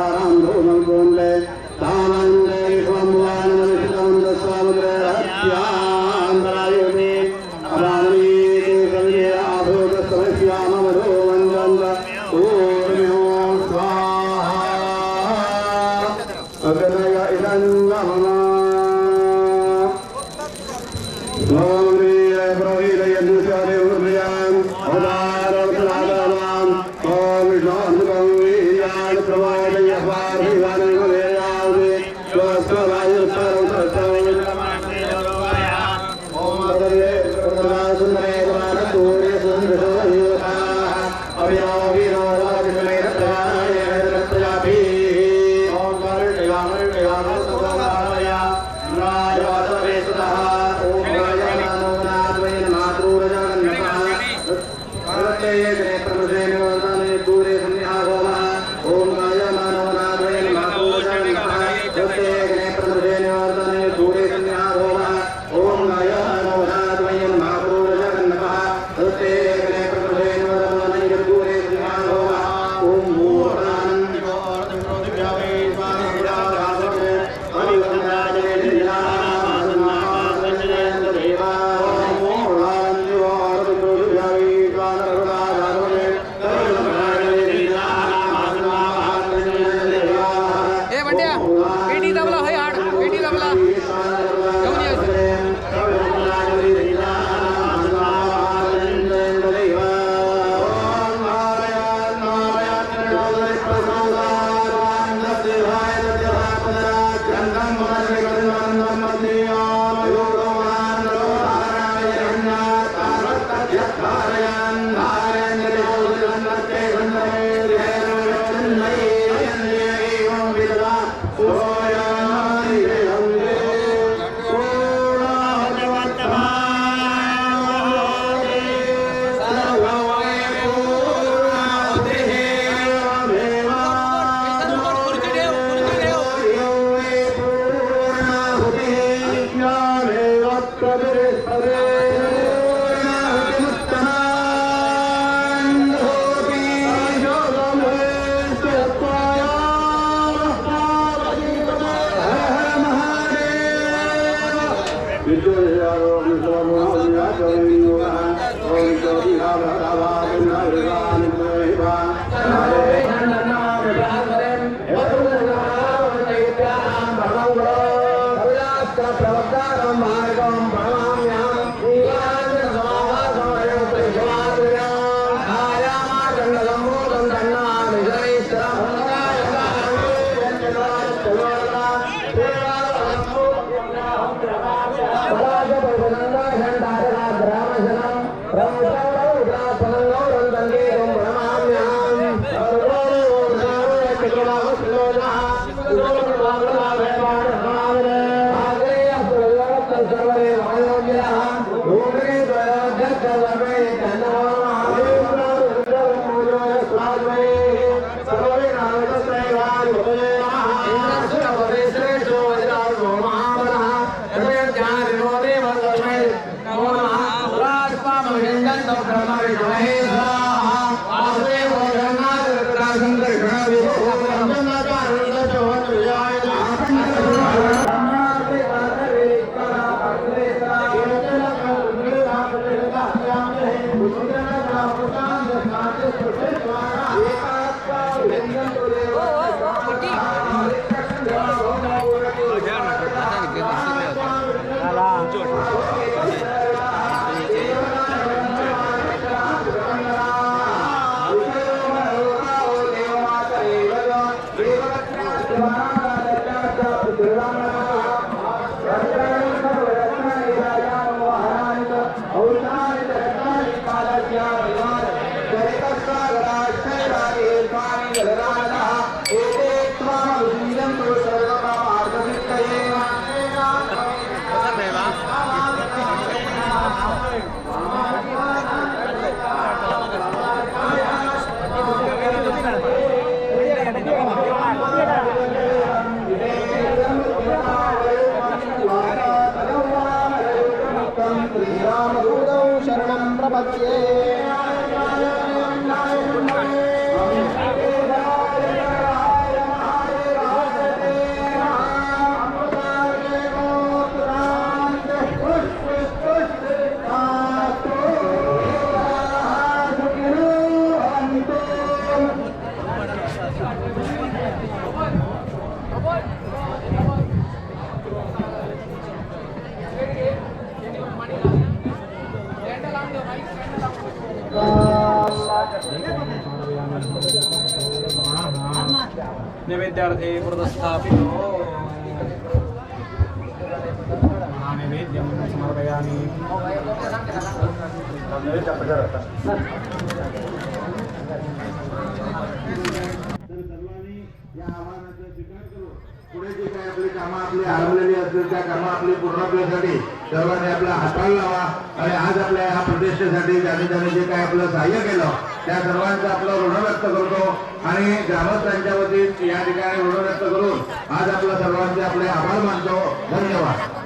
হারাম पुढे जे कामं असतील त्या कामं आपली सर्वांनी आपला लावा. आणि आज आपल्या या प्रतिष्ठेसाठी ज्याने ज्याने जे काय आपलं सहाय्य केलं त्या सर्वांचं आपलं ऋण व्यक्त करतो. आणि ग्रामस्थांच्या वतीत या ठिकाणी ऋण व्यक्त करून आज आपल्या सर्वांचे आपले आभार मानतो. धन्यवाद.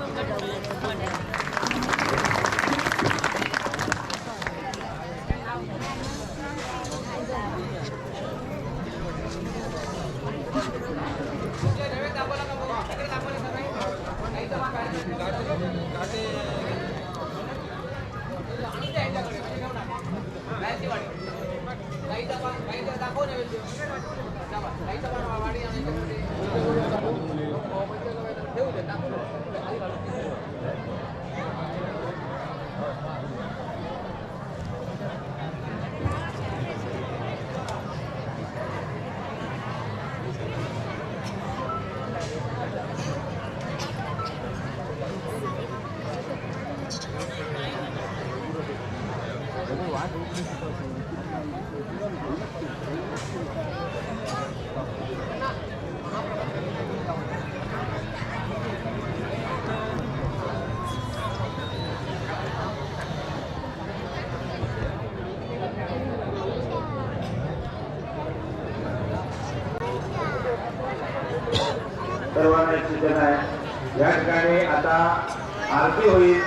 सर्वांना आहे. या ठिकाणी आता आरती होईल.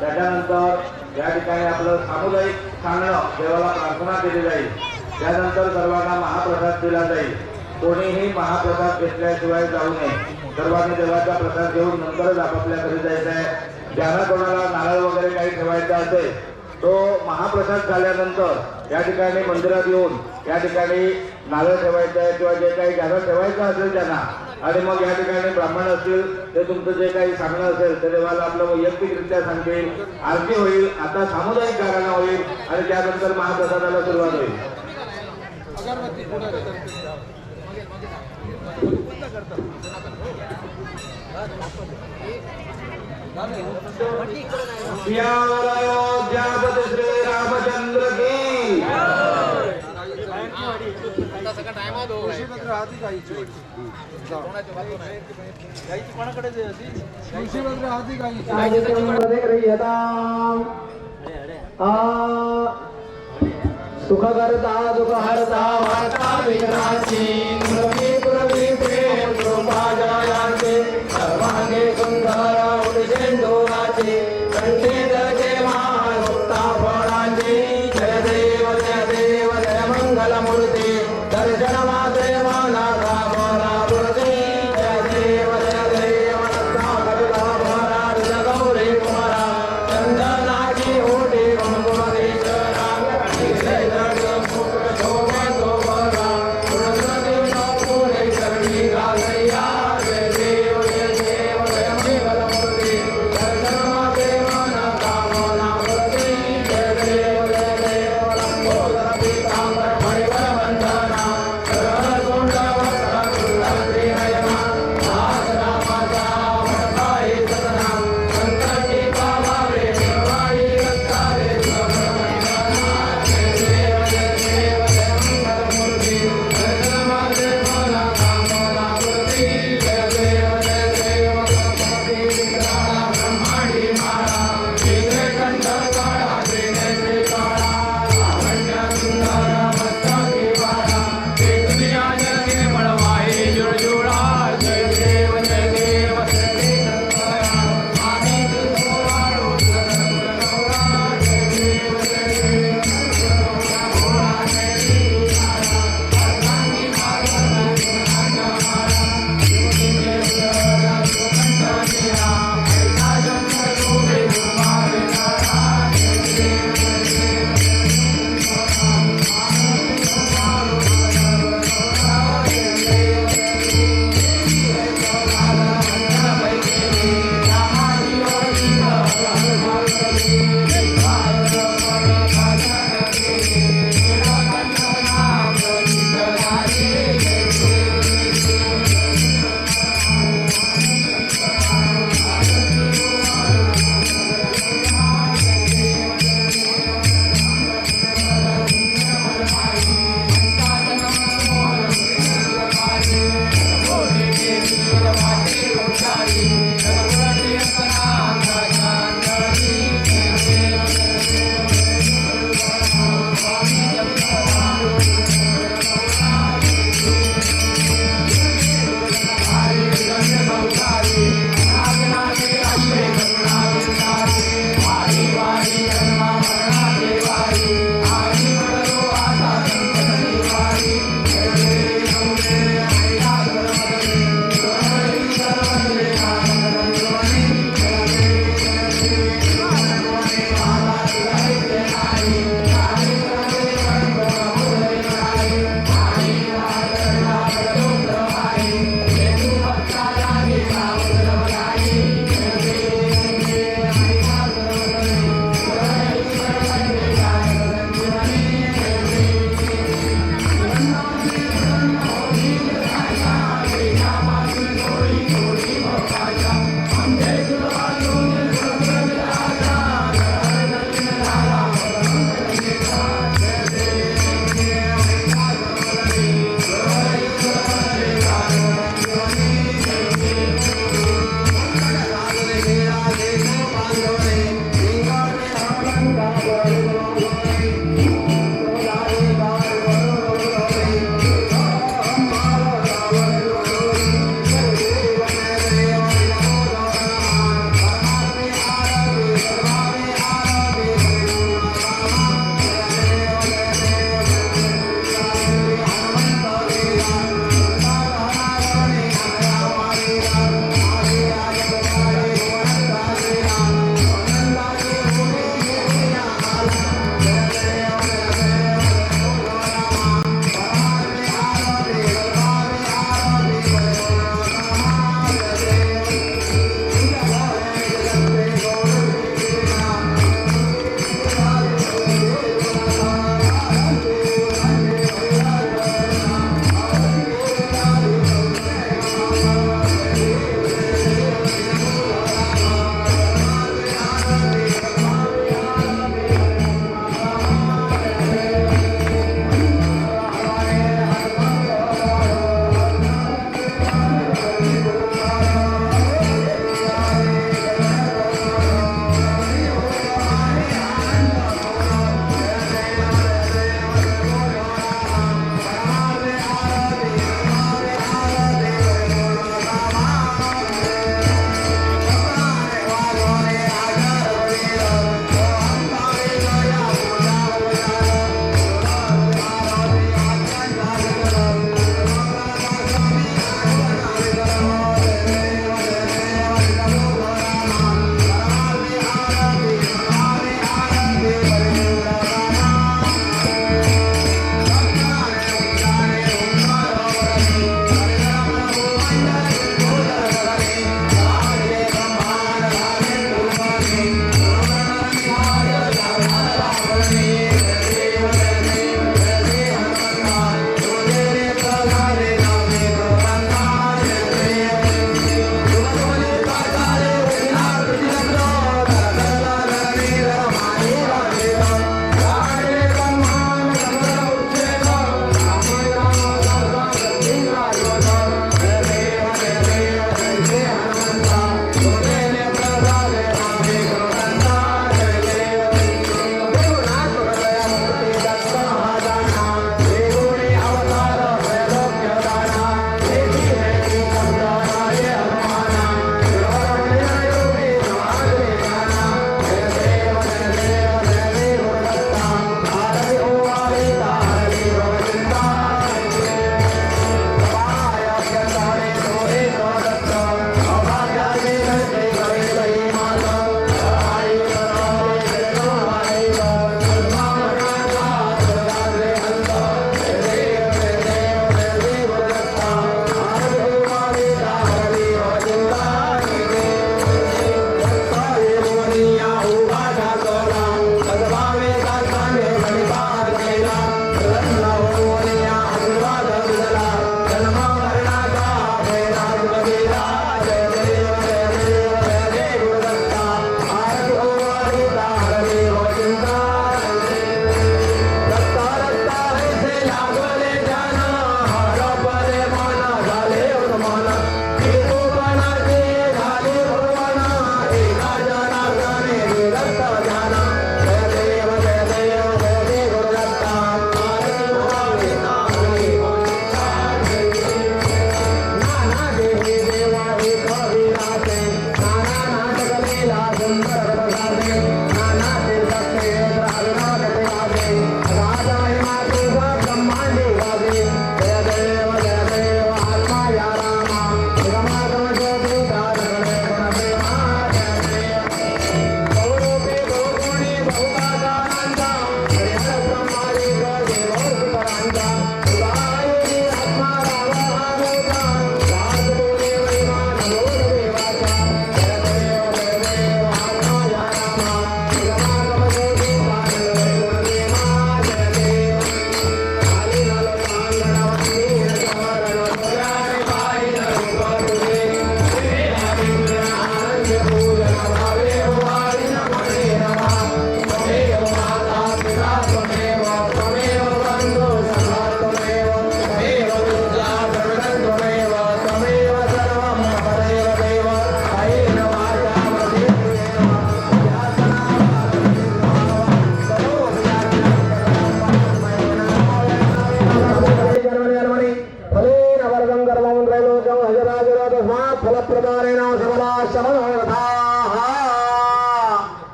त्याच्यानंतर या ठिकाणी आपलं सामुदायिक सांगणं देवाला प्रार्थना केली जाईल. त्यानंतर सर्वांना महाप्रसाद दिला जाईल. कोणीही महाप्रसाद घेतल्याशिवाय जाऊ नये. सर्वांनी देवाचा प्रसाद घेऊन नंतरच आपापल्या घरी जायचं आहे. ज्यांना कोणाला नारळ वगैरे काही ठेवायचा असेल तो महाप्रसाद झाल्यानंतर या ठिकाणी मंदिरात येऊन या ठिकाणी नारळ ठेवायचं आहे किंवा जे काही ज्यांना ठेवायचं असेल त्यांना आणि मग या ठिकाणी ब्राह्मण असतील ते तुमचं जे काही सांगणं असेल ते देवाला आपलं वैयक्तिकरित्या सांगतील. आरती होईल आता सामुदायिक गाराणा होईल आणि त्यानंतर महाप्रसादाला सुरुवात होईल. सियावर अयोध्यापती श्री रामचंद्र की तुळशीपत्र हाती? गाईची तुळशीपत्र हाती गाईची सुखकर्ता दुःखहर्ता वार्ता विघ्नाची पुरवी पुरवी प्रेम कृपा जयाचे सर्वांगे सुंदर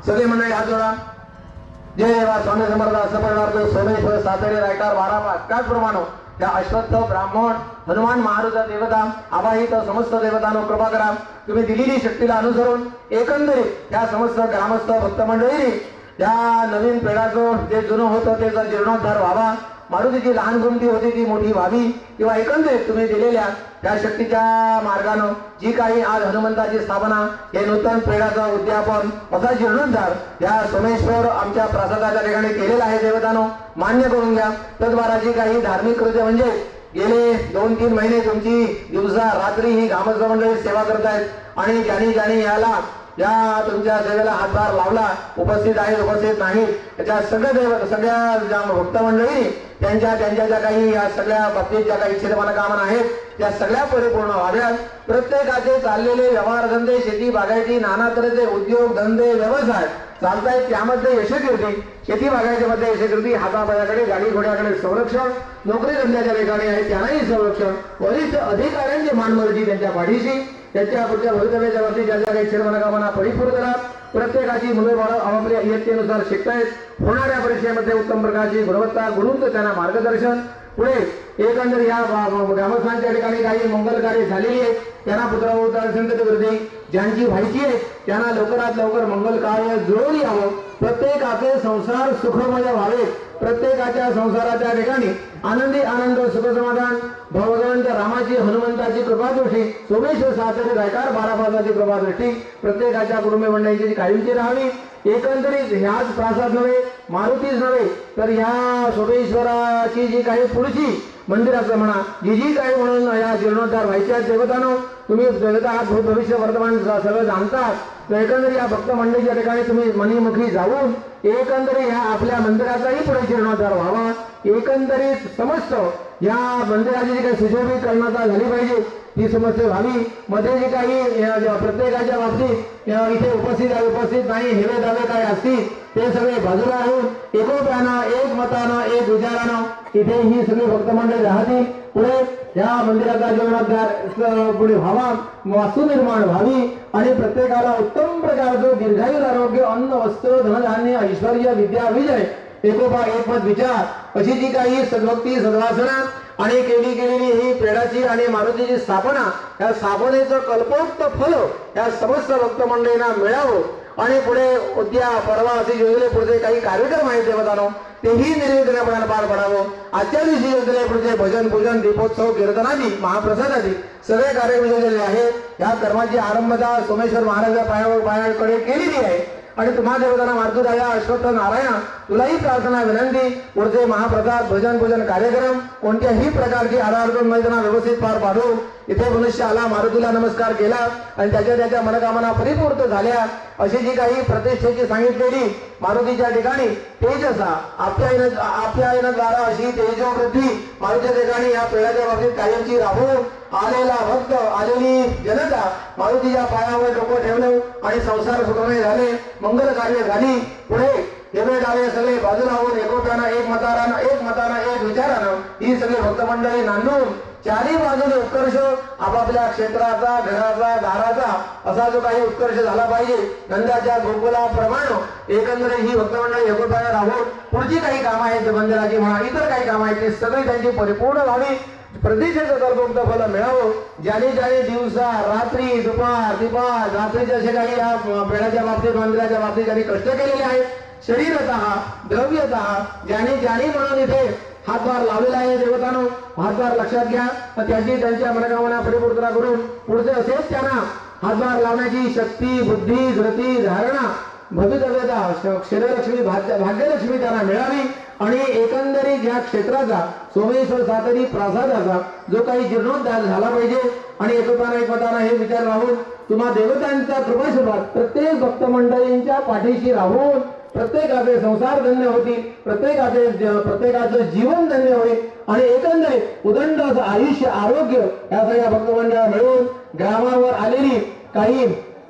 सगळे मंडळी हात जोडा. जय वा स्वामी समर्थ असं म्हणणार सोमेश्वर सातारे रायकार बारा त्याचप्रमाणे त्या अश्वत्थ ब्राह्मण हनुमान महाराजा देवता आवाहित समस्त देवतांनो कृपा करा. तुम्ही दिलेली शक्तीला अनुसरून एकंदरीत त्या समस्त ग्रामस्थ भक्त मंडळी त्या नवीन पेढाचं जे जुनं होतं त्याचा जीर्णोद्धार व्हावा मारुतीची लहान गुमती होती ती मोठी व्हावी किंवा एकंदरीत तुम्ही दिलेल्या त्या शक्तीच्या मार्गानं जी काही आज हनुमंताची स्थापना हे नूतन पेढाचं उद्यापन असा जीर्णोद्धार या सोमेश्वर आमच्या प्रसादाच्या ठिकाणी केलेला आहे देवतानो मान्य करून घ्या. तद्वारा जी काही धार्मिक कृत्य म्हणजे गेले दोन तीन महिने तुमची दिवसा रात्री ही ग्रामस्थ मंडळी सेवा करतायत आणि ज्यांनी ज्यांनी याला या तुमच्या सेवेला हातभार लावला. उपस्थित आहेत उपस्थित नाही त्या सगळ्या देव सगळ्या ज्या भक्त मंडळी त्यांच्या त्यांच्या ज्या काही या सगळ्या बाबतीत ज्या काही इच्छित मनोकामना आहेत त्या सगळ्या परिपूर्ण व्हाव्यात. प्रत्येकाचे चाललेले व्यवहार धंदे शेती बागायती नाना तऱ्हेचे उद्योग धंदे व्यवसाय चालतायत. त्यामध्ये यशकीर्ती शेती बागायतीमध्ये यशकीर्ती हातापायाकडे गाडी घोड्याकडे संरक्षण नोकरी धंद्याच्या ठिकाणी आहे त्यांनाही संरक्षण. वरिष्ठ अधिकाऱ्यांची मानमर्जी त्यांच्या पाठीशी. त्यांच्या पुढच्या भवितव्याच्या बाबतीत ज्या ज्या काही मनोकामना परिपूर्ण करा प्रत्येकाची मुले बाळ आपापल्या इयत्तेनुसार शिकतायत. होणाऱ्या परीक्षेमध्ये उत्तम प्रकारची गुणवत्ता गुणवंत त्यांना मार्गदर्शन. पुढे एकंदर या ग्रामस्थांच्या ठिकाणी काही मंगल कार्य झालेली आहेत. त्यांना पुत्रावर संतती वृद्धी ज्यांची व्हायची आहे त्यांना लवकरात लवकर मंगल कार्य जुळवून यावं. प्रत्येकाचे संसार सुखमय व्हावे प्रत्येकाच्या संसाराच्या ठिकाणी आनंदी आनंद सुखसमाधान हनुमंताची कृपादृष्टी सोमेश्वर सातरी रायकार बारापासाची कृपादृष्टी प्रत्येकाच्या कुटुंब मंडळींची काळीची राहावी एकंदरीत ह्याच प्रासाद नव्हे मारुतीच नव्हे तर ह्या सोमेश्वराची जी काही पुढची मंदिराचं म्हणा जी जी काही म्हणून या जीर्णोद्धार व्हायच्या देवतानो तुम्ही देवता आहात भविष्य वर्तमान सगळं जाणतात तर एकंदरीत या भक्त मंडळीच्या ठिकाणी तुम्ही मनीमुखी जाऊन एकंदरीत ह्या आपल्या मंदिराचाही पुढे जीर्णोद्धार व्हावा. एकंदरीत समस्त या मंदिराची जी काही सुशोभीकरणता झाली पाहिजे ही समस्या व्हावी मध्ये जे काही प्रत्येकाच्या बाबतीत इथे उपस्थित आहे उपस्थित नाही हेवे दावे काय असतील ते सगळे बाजूला राहून एकोप्यानं एक मतानं एक विचारानं इथे ही सगळी भक्त मंडळी राहतील. पुढे या मंदिराचा जीवनोद्धार पुढे व्हावा वास्तू निर्माण व्हावी आणि प्रत्येकाला उत्तम प्रकारचं दीर्घायुर आरोग्य अन्न वस्त्र धनधान्य ऐश्वर्य विद्या विजय एकोपा एकमत विचार. अशी जी काही सद्भक्ती सद्वासना आणि केली गेलेली ही प्रेडाची आणि मारुतीची स्थापना या स्थापनेचं कल्पोक्त फल या समस्त भक्त मंडळींना मिळावं. आणि पुढे उद्या परवा असे योजले पुढचे काही कार्यक्रम आहेत देवतानो तेही निर्विघ्नपणाने पार पडावं. आजच्या दिवशी योजले पुढचे भजन पूजन दीपोत्सव कीर्तनादी महाप्रसादादी सगळे कार्य योजलेले आहेत. या कर्माची आरंभता सोमेश्वर महाराजा पायावर पायाकडे केलेली आहे. आणि तुम्हा देवतांना मार्गदया अश्वत्थ नारायण तुलाही प्रार्थना विनंती पुढचे महाप्रसाद भजन पूजन कार्यक्रम कोणत्याही प्रकारची आधार मैदाना व्यवस्थित पार पाडू. इथे मनुष्य आला मारुतीला नमस्कार केला आणि त्याच्या त्याच्या मनोकामना परिपूर्ण झाल्या. अशी जी काही प्रतिष्ठेची सांगितलेली मारुतीच्या ठिकाणी तेजसा आप्यायन द्वारा अशी तेजोवृद्धी मारुतीच्या ठिकाणी या पेढ्याच्या बाबतीत कायमची राहून आलेला भक्त आलेली जनता मारुतीच्या पायावर डोकं ठेवलं आणि संसार सुखमय झाले मंगल कार्य झाली. पुढे हिरवे डावे सगळे बाजूला होऊन एकोप्यानं एक मतारानं एक मतानं एक विचारानं ही सगळी भक्त मंडळी नांदून चारही बाजूने उत्कर्ष आपापल्या क्षेत्राचा घराचा दाराचा असा जो काही उत्कर्ष झाला पाहिजे नंदाच्या गोकुलाप्रमाणे एकंदरीत ही भक्तमंडळी एकोप्यानं राहून पुढची काही कामं आहेत मंदिराची म्हणा इतर काही कामं आहेत ती सगळी त्यांची परिपूर्ण व्हावी. प्रतीक्षेचं कर्तृत्व फल मिळावं. ज्याने ज्याने दिवसा रात्री दुपार दिपार रात्रीच्या असे काही या पेढ्याच्या बाबतीत मंदिराच्या बाबतीत ज्यांनी कष्ट केलेले आहेत शरीरत द्रव्यत ज्याने ज्याने म्हणून इथे हातभार लावलेला आहे देवतानो हातभार लक्षात घ्या. त्याची त्यांच्या मनकामना परिपूर्तता करून पुढचे असेच त्यांना हातभार लावण्याची शक्ती बुद्धी धृती धारणा भवितव्यता क्षीरलक्ष्मी भाग्य भाग्यलक्ष्मी त्यांना मिळावी आणि एकंदरीत या क्षेत्राचा सोमेश्वर सातरी प्रासादाचा जो काही जीर्णोद्धार झाला पाहिजे आणि एकोपाना एकमताना हे विचार राहून तुम्हा देवतांचा कृपाशीर्वाद प्रत्येक भक्त मंडळींच्या पाठीशी राहून प्रत्येकाचे संसार धन्य होतील प्रत्येकाचे प्रत्येकाचं जीवन धन्य होईल. आणि एकंदरीत उदंड आयुष्य आरोग्य या सगळ्या भक्तमंडळ मिळून ग्रामावर आलेली काही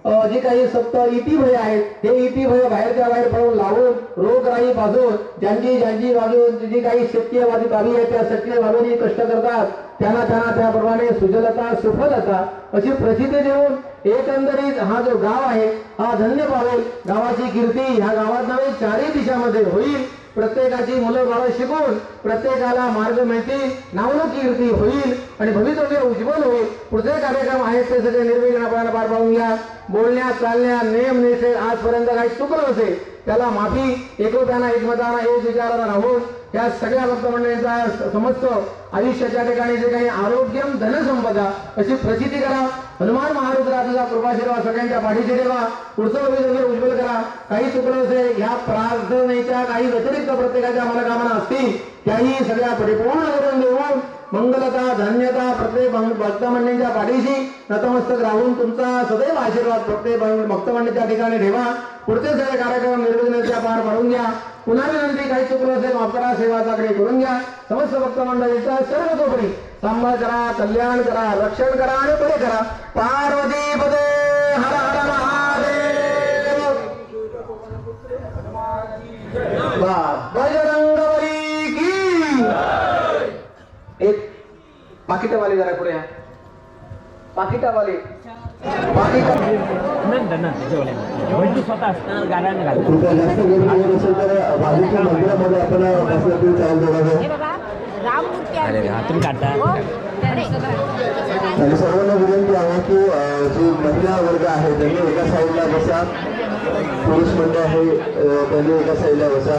जे काही सप्त इटी भय आहेत हे इती भय बाहेरच्या बाहेर पडून लावून रोगराई बाजून ज्यांची ज्यांची बाजू जी काही शक्यवादी बाबी आहेत त्या सत्य बाबीने कष्ट करतात त्यांना त्यांना त्याप्रमाणे सुजलता सुफलता अशी प्रसिद्धी देऊन एकंदरीत हा जो गाव आहे हा धन्य पावेल गावाची कीर्ती ह्या गावात नव्हे चारही दिशामध्ये होईल. प्रत्येकाची मुलं बाळं शिकून प्रत्येकाला मार्ग मिळतील नावलौकिक होईल आणि भवितव्य उज्ज्वल होईल. पुढचे कार्यक्रम आहेत ते सगळे निर्विघ्नपणाला पार पाडून घ्या. बोलण्यात चालण्यात नेम निषेध आजपर्यंत काही चुकलं असेल त्याला माफी एकवताना एकमताना एक विचाराला राहून या सगळ्या भक्तमंडळींचा समस्त आयुष्याच्या ठिकाणी जे काही आरोग्यम धनसंपदा अशी प्रसिद्धी करा. हनुमान महारुद्राचा कृपाशिरवा सगळ्यांच्या पाठीशी ठेवा. पुढचं भवितव्य उज्ज्वल करा. काही चुकलं असेल ह्या प्रार्थनेच्या काही व्यतिरिक्त प्रत्येकाच्या मनकामना असतील. त्याही सगळ्या परिपूर्ण करून देऊन मंगलता धन्यता प्रत्येक भं- भक्तमंडळींच्या पाठीशी नतमस्तक राहून तुमचा सदैव आशीर्वाद प्रत्येक भं- भक्तमंडळीच्या ठिकाणी ठेवा. पुढचे सगळे कार्यक्रम निर्विघ्नरित्या पार पाडून घ्या. पुन्हा विनंती काही चुकलं असेल माफ करा सेवा करून घ्या. समस्त भक्त सर्व सर्वतोपरी सांभाळ करा कल्याण करा रक्षण करा आणि बरे करा. पार्वती पदे हर हर महादेव. मंदिरामध्ये आपण बसलं तरी चालू जोडावं हे। बघा राममूर्ती आहे. हातून काढता हो. अरे. आणि सर्वांना विनंती आहे की अ, जी महिला वर्ग आहे त्यांनी एका साईडला बसा. पुरुष मंडळ आहे अ, त्यांनी एका साईडला बसा.